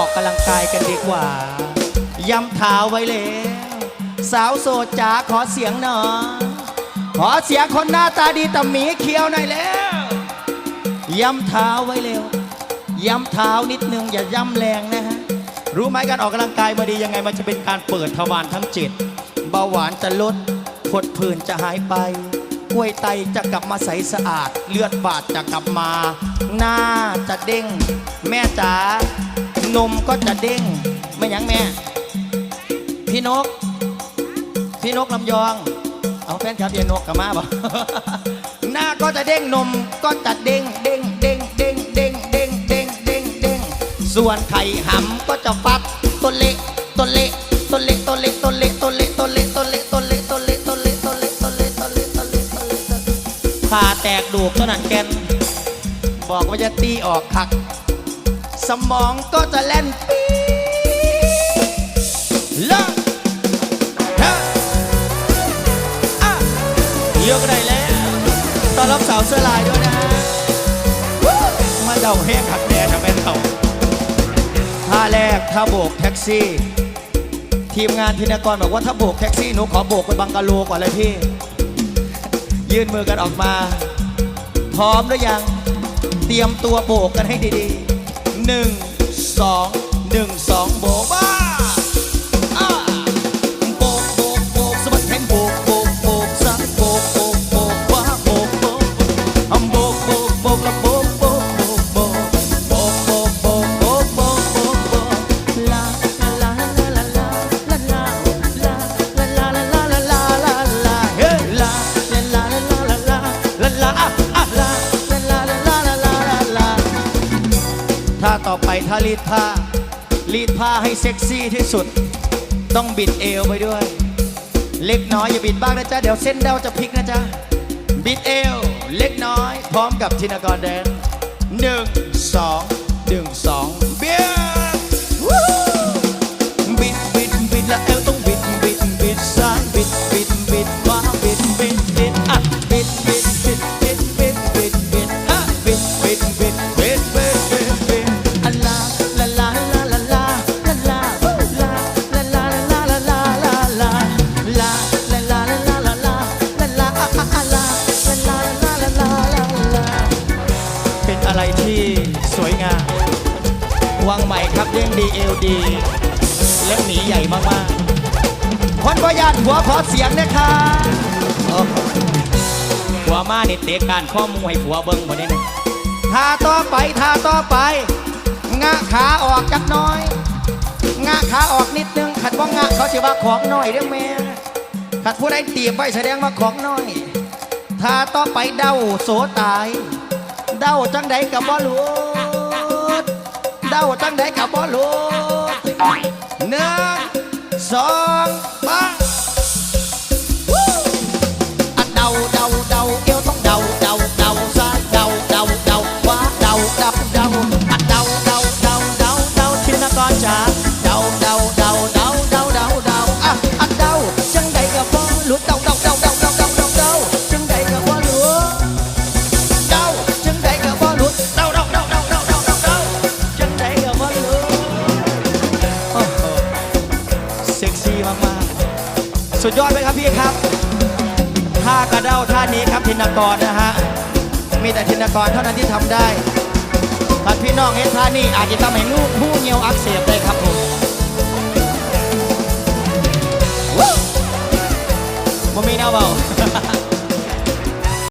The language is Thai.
อกกำลังกายกันดีกว่า ย้ำเท้าไว้แล้วสาวโสดจ๋าขอเสียงหน่อยขอเสียงคนหน้าตาดีแต่หมีเคี้ยวหน่อยแล้วย้ำเท้าไว้เร็ว ย้ำเท้านิดนึงอย่าย้ำแรงนะฮะ รู้ไหมการออกกำลังกายมาดียังไงมันจะเป็นการเปิดทวารทั้งเจ็ดเบาหวานจะลดผดผื่นจะหายไปกล้วยไตจะกลับมาใสสะอาด เลือดบาดจะกลับมา หน้าจะเด้ง แม่จ๋า นมก็จะเด้งไม่ยังแม่ พี่นก พี่นกลำยอง เอาแฟนครับเยนกกับมาบ่หน้าก็จะเด้งนมก็จะเด้งเด้งเด้งเด้งเด้งเด้งเด้งเด้งเด้งส่วนไข่หำก็จะฟัดตัวเละตัวเละตัวเละตัวเละตัวเละตัวเละตัวเละตัวเละตัวเละตัวเละตัวเละตัวเละตัวเละตัวเละตัวเละตัวเละผ่าแตกดูกตัวนั้นแกนบอกว่าจะตีออกคัก สมองก็จะเล่นปี๊เลิกเฮ้ยอะยกได้แล้วต้อนรับสาวเสื้อลายด้วยนะฮะมาเดาแห้งขัดแดดทำไมเดาท่าแรกถ้าโบกแท็กซี่ ทีมงานธินกรบอกว่าถ้าโบกแท็กซี่หนูขอโบกไปบังกะโลก่อนเลยพี่ ยื่นมือกันออกมา พร้อมหรือยัง เตรียมตัวโบกกันให้ดีๆ 1 2 1 2โบบ้า ถ้าต่อไปถ้ารีดผ้า รีดผ้าให้เซ็กซี่ที่สุด ต้องบิดเอวไปด้วย เล็กน้อยอย่าบิดบ้างนะจ๊ะ เดี๋ยวเส้นเดาจะพลิกนะจ๊ะ บิดเอว เล็กน้อย พร้อมกับธินากรแดนหนึ่ง วางใหม่ครับเด้งดีเอลดีและหมีใหญ่มากๆคนประหยัดหัวขอเสียงนะคะโอ้โหหัวมาเนี่เตะการข้อมูลให้ผัวเบิ้งหมดเลยนะท่าต่อไปท่าต่อไปงะขาออกจักน้อยงะขาออกนิดนึงขัดว่างะเขาจะว่าของน้อยเด้อแม่ขัดผู้ใดตีบไว้แสดงว่าของน้อยท่าต่อไปเดาโสตาย เดาจังใดกับบ่รู้ เดาจังใดกับบ่รู้หนึ่งสองไปวู้อะเดาเดาเดาเอวต้องเดาเดาเดาซ้ายเดาเดาเดาขวาเดาเดาเดาอะเดาเดาเดาเดาเดาชินกรจ๋าเดา สุดยอดไหมครับพี่ครับท่ากระเด้าท่านี้ครับทินกรนะฮะมีแต่ทินกรเท่านั้นที่ทำได้ถ้าพี่น้องเห็นท่านี้อาจจะทำให้งูหูเงียวอักเสบได้ครับผม